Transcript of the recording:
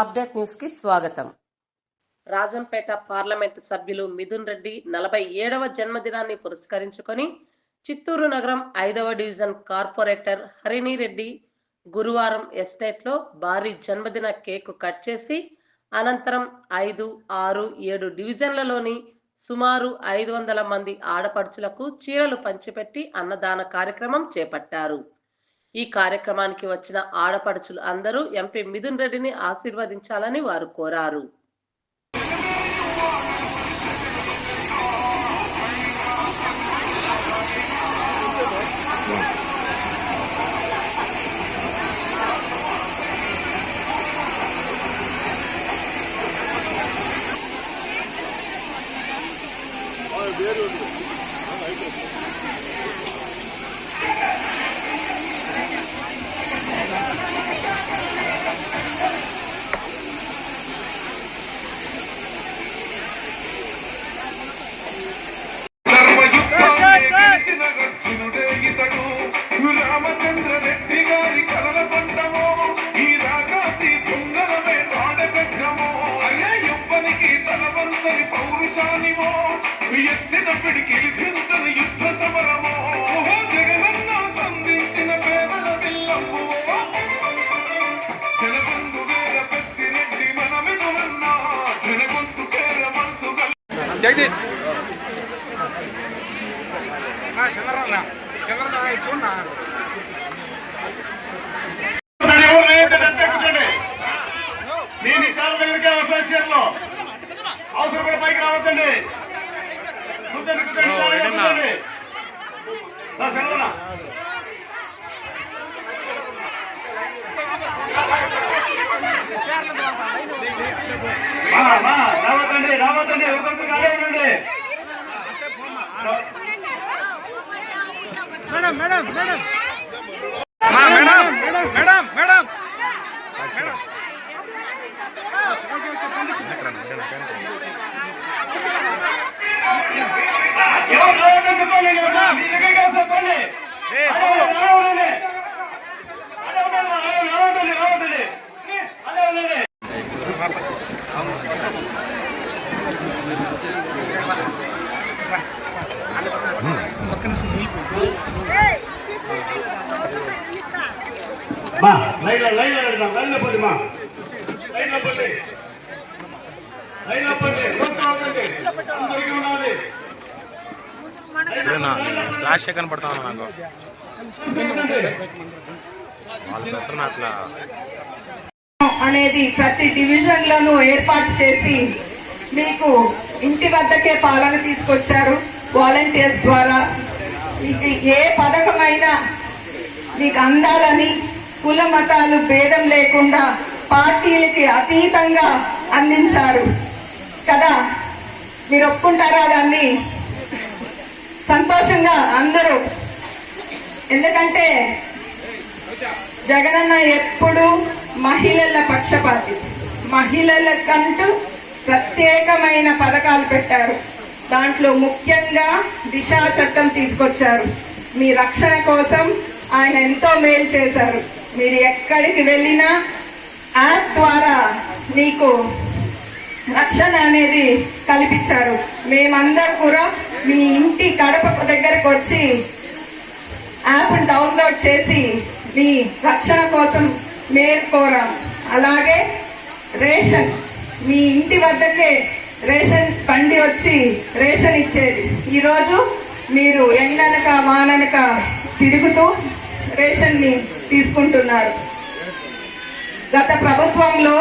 Update న్యూస్కి స్వాగతం. Rajampet parliament సభ్యులు మిథున్ రెడ్డి నలభై ఏడవ జన్మదినాన్ని పురస్కరించుకొని చిత్తూరు నగరం ఐదవ డివిజన్ కార్పొరేటర్ హరిణి రెడ్డి గురువారం ఎస్టేట్లో భారీ జన్మదిన కేకు కట్ చేసి అనంతరం ఐదు ఆరు ఏడు డివిజన్లలోని సుమారు ఐదు వందల మంది ఆడపడుచులకు చీరలు పంచిపెట్టి అన్నదాన కార్యక్రమం చేపట్టారు. ఈ కార్యక్రమానికి వచ్చిన ఆడపడుచులు అందరూ ఎంపీ మిథున్ రెడ్డిని ఆశీర్వదించాలని వారు కోరారు. తలవంచని పౌరుషానివో ఎత్తిన పిడికి ధించని యుద్ధ సమరమో. ఓహో జగనన్న సంధించిన పేదల విల్లంబువో జనబంధు వేర పెద్దిరెడ్డి మన విధులన్నా జనగొంతు పేర మనసు గల జగదీష్. చంద్రన్న చంద్రన్న చూడన్నా రావద్దండి రావద్దండి రావద్దండి ఎవరికొకరు కాడే ఉండండి madam madam madam madam madam madam ఎవరు రావద్దని చెప్పండి ఎవరు? మీ దగ్గరికి వస్తే చెప్పండి అదే ఉండండి, అదే ఉండండి. అదే ఉండండి, అదే రావద్దండి రావద్దండి అదే ఫ్లాష్ కనపడతాను నాకు? వాళ్ళు పెట్టిన అట్లా. అనేది ప్రతి డివిజన్లను ఏర్పాటు చేసి మీకు ఇంటి వద్దకే పాలన తీసుకొచ్చారు. వాలంటీర్స్ ద్వారా మీకు ఏ పథకమైనా మీకు అందాలని కుల మతాలు భేదం లేకుండా పార్టీలకి అతీతంగా అందించారు. కదా? మీరు ఒప్పుకుంటారా దాన్ని? సంతోషంగా అందరూ. ఎందుకంటే జగనన్న ఎప్పుడు మహిళల పక్షపాతి. మహిళలకంటూ ప్రత్యేకమైన పథకాలు పెట్టారు. దాంట్లో ముఖ్యంగా దిశా చట్టం తీసుకొచ్చారు. మీ రక్షణ కోసం ఆయన ఎంతో మేలు చేశారు. మీరు ఎక్కడికి వెళ్ళినా యాప్ ద్వారా మీకు రక్షణ అనేది కల్పించారు. మేమందరం కూడా మీ ఇంటి కడప దగ్గరకు వచ్చి యాప్ డౌన్లోడ్ చేసి మీ రక్షణ కోసం మేలు కోరాం. అలాగే రేషన్ మీ ఇంటి వద్దకే రేషన్ బండి వచ్చి రేషన్ ఇచ్చేది. ఈరోజు మీరు ఎండనక వాననక తిరుగుతూ రేషన్ని తీసుకుంటున్నారు. గత ప్రభుత్వంలో